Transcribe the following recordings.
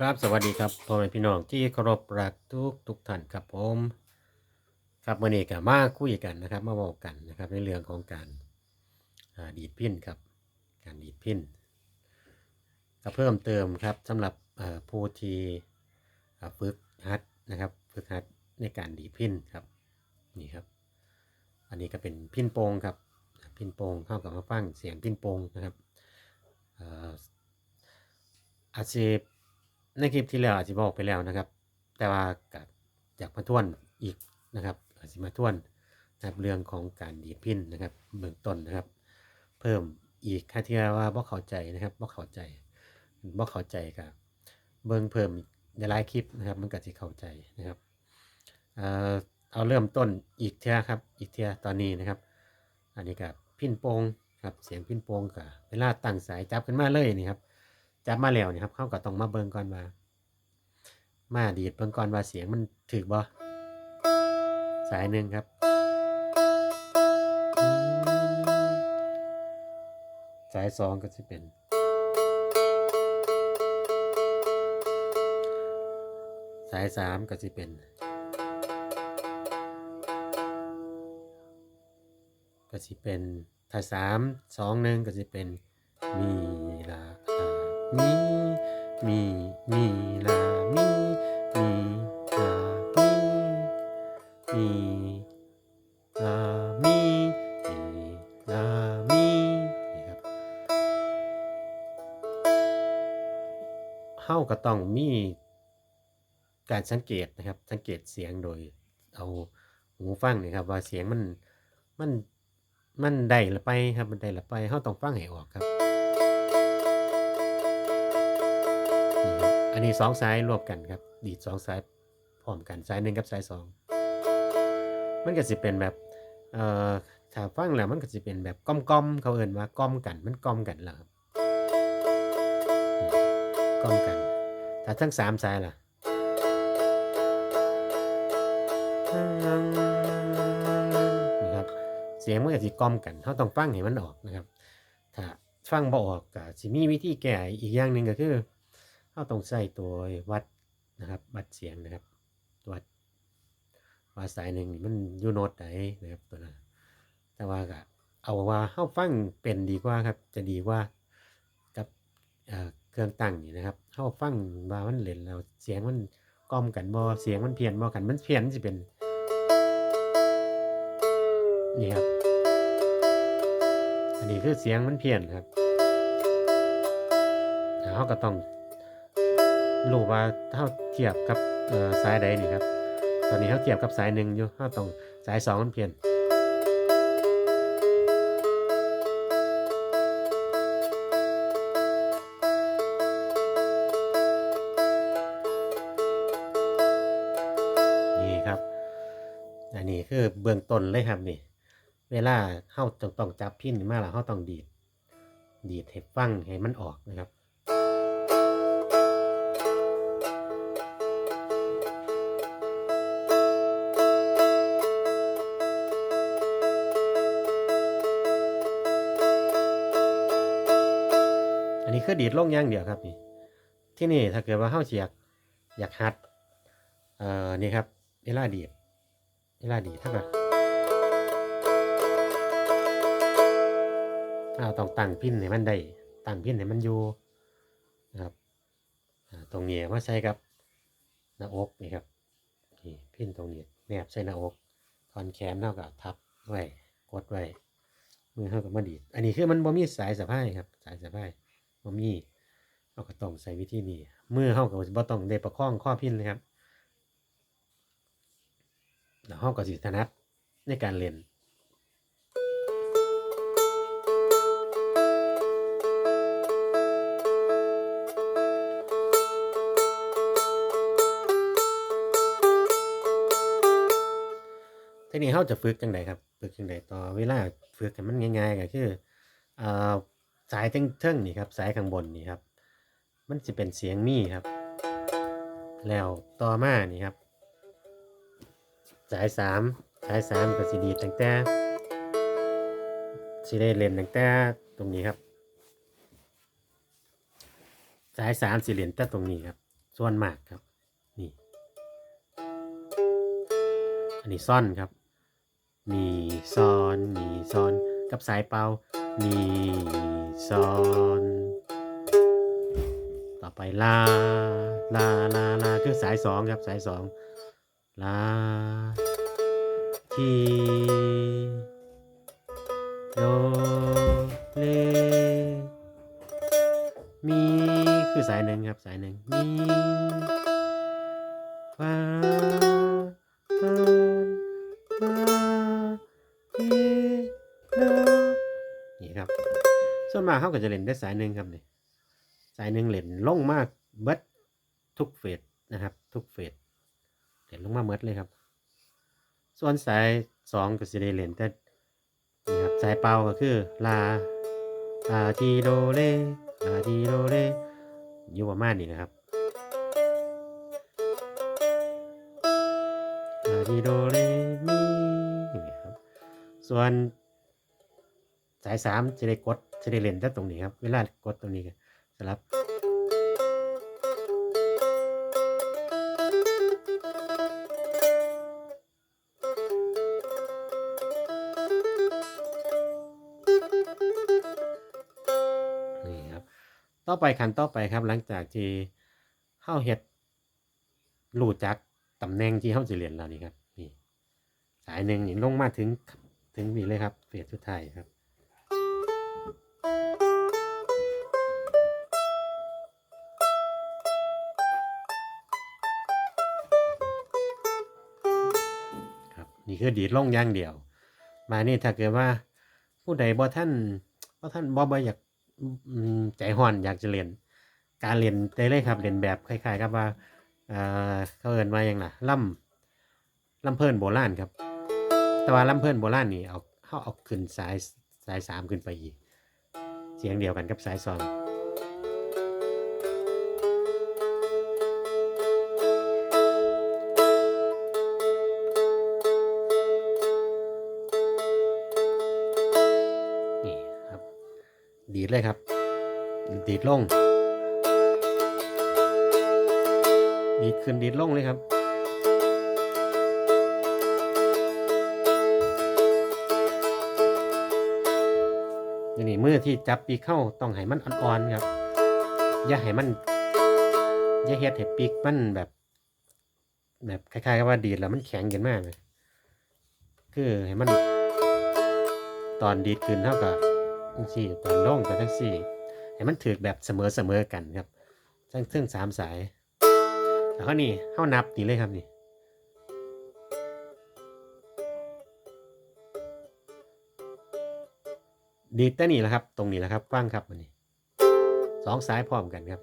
ครับสวัสดีครับพ่อแม่พี่น้องที่เคารพรักทุกทุกท่านครับผมครับวันนี้ก็มาคุยกันนะครับ มาบอกกันนะครับในเรื่องของการดีดพินครับ การดีดพินก็เพิ่มเติมครับสำหรับผู้ที่ฝึกหัดนะครับฝึกหัดในการดีดพินครับนี่ครับ อันนี้ก็เป็นพินโปงครับพินโปงเข้ากับมาฟังเสียงพินโปงนะครับอาจจะ ในคลิปที่แล้วอาจจะบอกไปแล้วนะครับ แต่ว่าก็อยากมาทวนอีกนะครับอาจจะมาทวนนะครับเรื่องของการดีพินนะครับเบื้องต้นนะครับ เพิ่มอีกค่าที่ว่าบ่เข้าใจนะครับบ่เข้าใจบ่เข้าใจกับเบิ่งเพิ่มในหลายคลิปนะครับ มันก็สิเข้าใจนะครับเอาเริ่มต้นอีกเท่าครับอีกเท่าตอนนี้นะครับ อันนี้กับพินโปงครับเสียงพินโปงกับเวลาตั้งสายจับขึ้นมาเลยนี่ครับ จับมาแล้วนี่ครับเขาก็ต้องมาเบิ่งก่อนว่ามาดีดเบิ่งก่อนว่าเสียงมันถึกบ่สายหนึ่งครับ สายสองก็จะเป็น สายสามก็จะเป็น ก็จะเป็นถ้าสามสองหนึ่งก็จะเป็นมีลาลา มีมีมีลามีมีลามีมีลามีมีลามีนี่ครับเฮาก็ต้องมีการสังเกตนะครับ สังเกตเสียงโดยเอาหูฟังนี่ครับว่าเสียงมันมันมันได้ละไปครับมันได้ละไปเฮาต้องฟังให้ออกครับ อันนี้สองสายรวมกันครับ ดีดสองสายพร้อมกันสายหนึ่งกับสายสองมันก็สิเป็นแบบเอ่อถ้าฟังแล้วมันก็สิเป็นแบบก้อมๆเขาเอิ้นว่าก้อมกันมันก้อมกันล้วครับก้อมกันถ้าทั้งสามสายล่ะนี่ครับเสียงมันก็สิกล่อมกันเราต้องฟังให้มันออกนะครับ ถ้าฟังบ่ออกก็สิมีวิธีแก้อีกอย่างหนึ่งก็คือ เราต้องใช้ตัววัดนะครับ วัดเสียงนะครับ ตัววัดว่าสายหนึ่งมันอยู่โน้ตไหนนะครับตัวนั้นแต่ว่าก็เอาว่าเฮาฟังเป็นดีกว่าครับ จะดีกว่ากับเเครื่องตั้งนี่นะครับเฮาฟังว่ามันเล่นแล้วเสียงมันกลอมกันบ่เสียงมันเพี้ยนบ่กันมันเพี้ยนสิเป็นนี่ครับ อันนี้คือเสียงมันเพี้ยนครับแล้วเราก็ต้อง รู้ว่าเท่าเทียบกับสายใดนี่ครับ ตอนนี้เขาเทียบกับสายหนึ่งอยู่เราต้องสายสองมันเพี้ยนนี่ครับ อันนี้คือเบื้องต้นเลยครับนี่ เวลาเฮาต้องต้องจับพินมาแล้วเฮาต้องดีด ดีดให้ฟังให้มันออกนะครับ คือดีดลงอย่างเดียวครับนี่ที่นี่ถ้าเกิดว่าเฮาเสิอยกอยากฮัดเอ่อนี่ครับเวลาดีดเวลาดีดถ้าแบบเราต้องตั้งพินให้มันได้ตั้งพินให้มันอยู่นะครับตรงนี้มาใส่กับหน้าอกนี่ครับนี่พินตรงนี้แนบใส่หน้าอกทอนแขนเท่ากับทับไว้กดไว้มือเท่ากับมาดีดอันนี้คือมันบ่มีสายสะพายครับสายสะพาย บ่มีเราก็ต้องใส่วิธีนี้มือเท่ากับบ่ต้องได้ประคองข้อพินเลยครับแล้วเราก็สิถนัดในการเล่นทีนี้เราจะฝึกจังไดครับฝึกจังไดต่อเวลาฝึกให้มันง่ายๆก็คืออ่อ สายเทิงๆนี่ครับ สายข้างบนนี่ครับ มันจะเป็นเสียงมีครับ แล้วต่อมานี่ครับ สายสามสายสามก็สิดีตั้งแต่สิได้เล่นตั้งแต่ตรงนี้ครับ สายสามสิเล่นแต่ตรงนี้ครับ ส่วนมากครับนี่ อันนี้ซ่อนครับ มีซ้อน มีซ้อนกับสายเป่ามี ซ้อน ต่อไปลา ลา ลา ลา คือสายสองครับ สายสอง ลา ทีโดเล มี คือสายหนึ่งครับ สายหนึ่งมีฟาฟาฟาทีโดนี่ครับ ส่วนมากเขาก็จะเล่นได้สายหนึ่งครับนี่สายหนึ่งเล่นลงมากเบิดทุกเฟสนะครับ ทุกเฟสเล่นลงมาเบิดเลยครับ ส่วนสายสองก็จะได้เล่นแต่นี่ครับสายเป่าก็คือลาลาทีโดเลลาทีโดเลอยู่ประมาณนี้นะครับลาทีโดเลมีอย่ครับส่วนสายสามจะได้กด จะได้เล่นแต่ตรงนี้ครับ เวลากดตรงนี้ก็สลับนี่ครับ ต่อไปขั้นต่อไปครับ หลังจากที่เฮาเฮ็ดรู้จักตำแหน่งที่เฮาสิเรียนแล้วนี่ครับนี่สายหนึ่งนี่ลงมาถึงถึงนี่เลยครับเฟสสุดท้ายครับ นี่คือดีดลงอย่างเดียว มานี่ถ้าเกิดว่าผู้ใดบ่ท่านบ่ท่านบ่บ่อยากใจฮ้อนอยากจะเรียน การเรียนได้เลยครับเรียนแบบคล้ายๆกับว่าเอ่อเขาเอิ้นว่าหยังล่ะล่ำล่ำเพิ่นโบราณครับ แต่ว่าล่ำเพิ่นโบราณนี่เอาเฮาเอาขึ้นสายสายสามขึ้นไปอีก เสียงเดียวกันกับสายสอง ดเลยครับ ดีดลง ดีดขึ้นดีดลงเลยครับนี่นี่มือที่จับปีกเข้าต้องให้มันอ่อนๆครับ อย่าให้มัน อย่าเฮ็ดให้ปีกมันแบบ แบบคล้ายๆกับว่าดีดแล้วมันแข็งเกินมากเลยคือให้มันตอนดีดขึ้นเท่ากับ จังซี่ตอนลงกับจังซี่ให้มันถือแบบเสมอเสมอๆกันครับทั้งซึ่งสามสายแล้วก็นี่เข้านับนี่เลยครับนี่ดีแต่นี่แหละครับ ตรงนี้แหละครับฟังครับมันนี่สองสายพร้อมกันครับ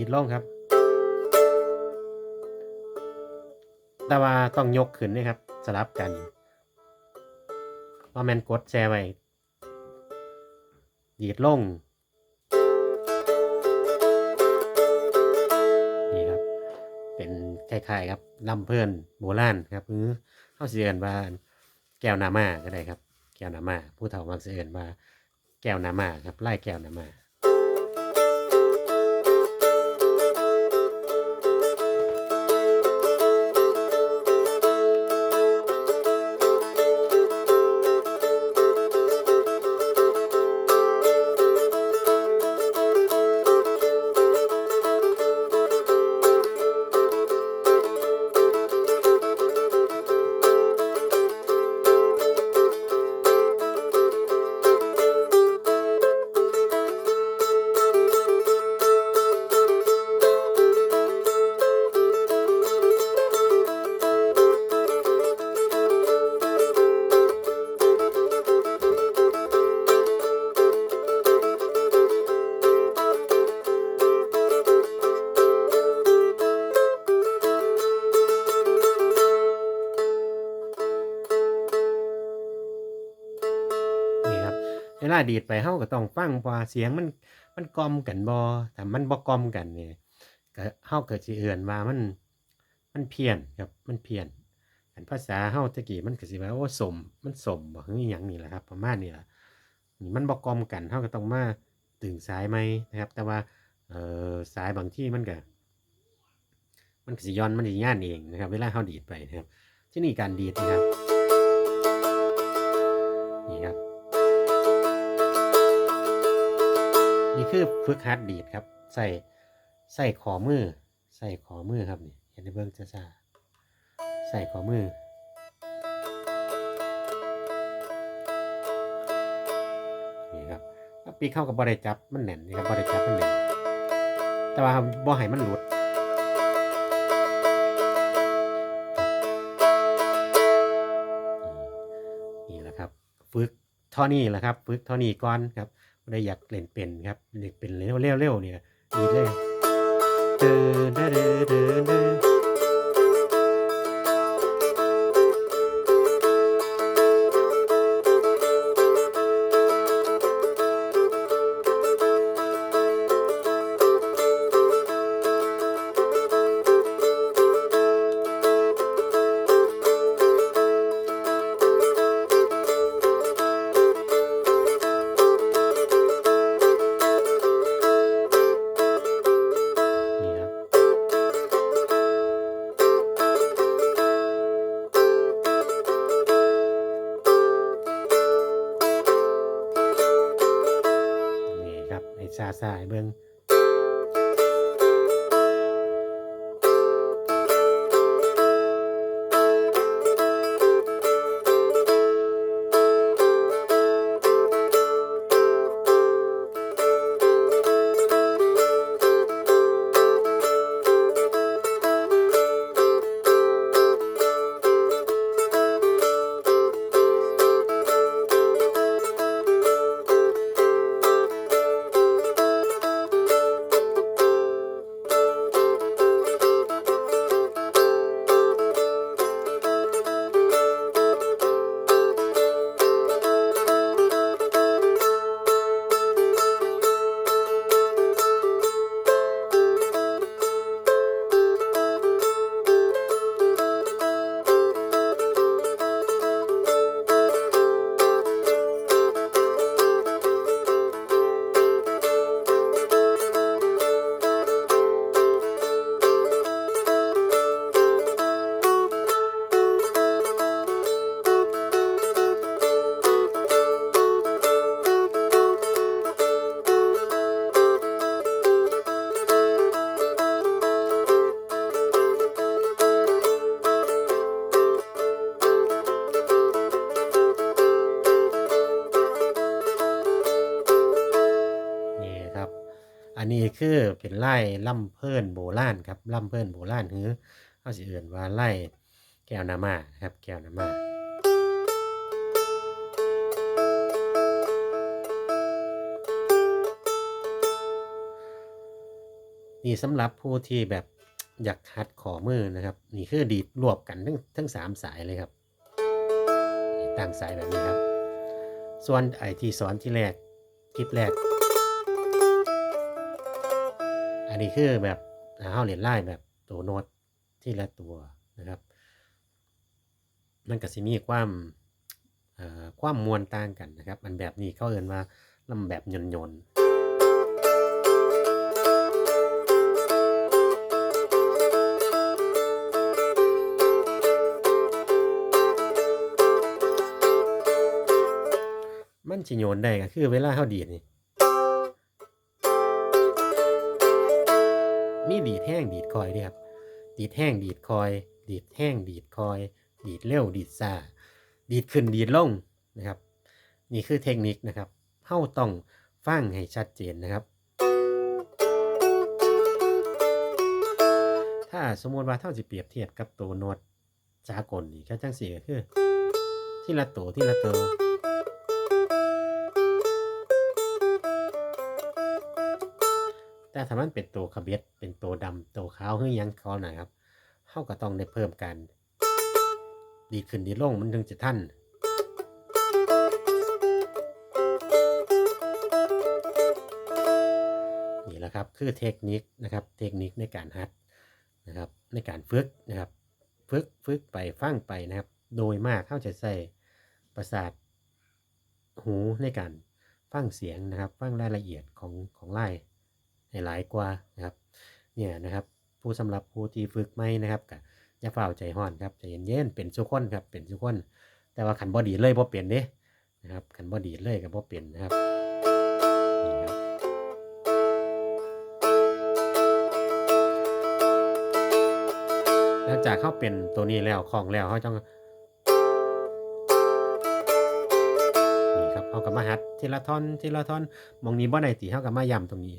ดีดลงครับ แต่ว่าต้องยกขึ้นนะครับสลับกันว่าแมนกดแชร์ไว้ดีดลงนี่ครับ เป็นคล้ายๆครับลำเพื่อนโบราณครับหรือเขาเสียนว่าแก้วนามาก็ได้ครับ แก้วนามาผู้เฒ่ามักเสียนว่าแก้วนามาครับไล่แก้วนามา ดีดไปเฮาก็ต้องฟังว่าเสียงมันมันกลอมกันบ่ถ้ามันบ่กลอมกันนี่ก็เฮาก็สิเอื่นว่ามันมันเพี้ยนครับมันเพี้ยนอันภาษาเฮาตะกี้มันก็สิว่าโอ้สมมันสมบ่คืออหยังนี่แหละครับ ประมาณนี้ล่ะนี่มันบ่กลมกันเฮาก็ต้องมาตึงสายไหมนะครับ แต่ว่าเอ่อสายบางที่มันก็มันก็สิย้อนมันสิย่านเองนะครับ เวลาเฮาดีดไปนะครับ ที่นี่การดีดนะครับ นี่คือฝึกหัดดีดครับ ใส่ใส่ขอมือ ใส่ขอมือครับนี่เห็นในเบื้องจ้าใส่ขอมือ นี่ครับปีเข้ากับบริจับมันแน่นนี่ครับบริจับมันแน่นแต่ว่าบ่ให้มันหลุดนี่แหละครับฝึกเท่านี้แหละครับฝึกเท่านี้ก่อนครับ เลยอยากเล่นเป็นครับเล่นเป็นเร็วๆเนี่ยดีเลยเดินเดินเดินเดิน ไล่ล่ำเพิ่นโบราณครับล่ำเพิ่นโบราณหือเขาสิเอื่นว่าไล่แก้วนามาครับแก้วนามานี่สำหรับผู้ที่แบบอยากคัดขอมือนะครับ นี่คือดีดรวบกันทั้งทั้งสามสายเลยครับนี่ตั้งสายแบบนี้ครับ ส่วนไอที่สอนที่แรกคลิปแรก นนี้คือแบบเฮาเรียนไล่แบบตัวโน้ตที่ละตัวนะครับ มันก็สิมีความความมวลต่างกันนะครับมันแบบนี้เขาเอ่นว่าลำแบบยนยนๆมันสิโยนได้ก็คือเวลาเฮาดีดนี่ มีดีดแห้งดีดคอยด้วยครับดีดแห้งดีดคอย ดีดแห้งดีดคอย ดีดเร็วดีดซาดีดขึ้นดีดลงนะครับ นี่คือเทคนิคนะครับเฮาต้องฟังให้ชัดเจนนะครับ ถ้าสมมติว่าเท่าสิเปรียบเทียบกับตัวโน้ตสากลนี่ก็จังสี่ก็คือ ที่ละตัวที่ละตัว แต่ถ้ามันเป็นตัวขบเบ็ดเป็นตัวดำตัวขาวเฮ้ยยังเขานะครับเขาก็ต้องได้เพิ่มกัน ดีขึ้นดีลงมันถึงจะท่านนี่แหละครับคือเทคนิคนะครับเทคนิคในการฮัดนะครับในการฝึกนะครับฝึกฝึกไปฟังไปนะครับ โดยมากเขาจะใส่ประสาทหูในการฟังเสียงนะครับ ฟังรายละเอียดของของไล่ หลายกว่านะครับเนี่ยนะครับผู้สำหรับผู้ที่ฝึกไม่นะครับก็อย่าเฝ้าใจห้อนครับใจเย็นๆเป็นสุกคนครับเป็นสุกคน แต่ว่าขันบอดีเลยบ่เปลี่ยนเด้นะครับขันบอดีเลยกับบ่เปลี่ยนนะครับนี่ครับหลังจากเข้าเป็นตัวนี้แล้วคลองแล้วเขาต้องนี่ครับเขากับมาหัดทีละท่อนทีละท่อนมองนี้บ่ได้ตีเขากับมาย้ำตรงนี้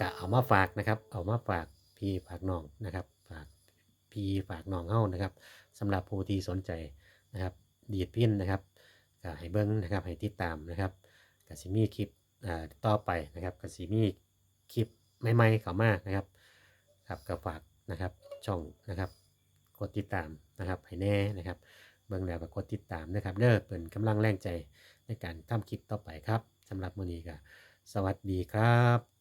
กะเอามาฝากนะครับ เอามาฝากพี่ฝากน้องนะครับ ฝากพี่ฝากน้องเฮานะครับสำหรับผู้ที่สนใจนะครับดีดพินนะครับก็ให้เบิ้งนะครับให้ติดตามนะครับกสิมีคลิปต่อไปนะครับกสิมีคลิปใหม่ๆเข้ามานะครับครับก็ฝากนะครับช่องนะครับกดติดตามนะครับให้แน่นะครับเบิ่งแล้วก็กดติดตามนะครับเด้อเป็นกำลังแรงใจในการทำคลิปต่อไปครับสำหรับมื้อนี้ก็สวัสดีครับ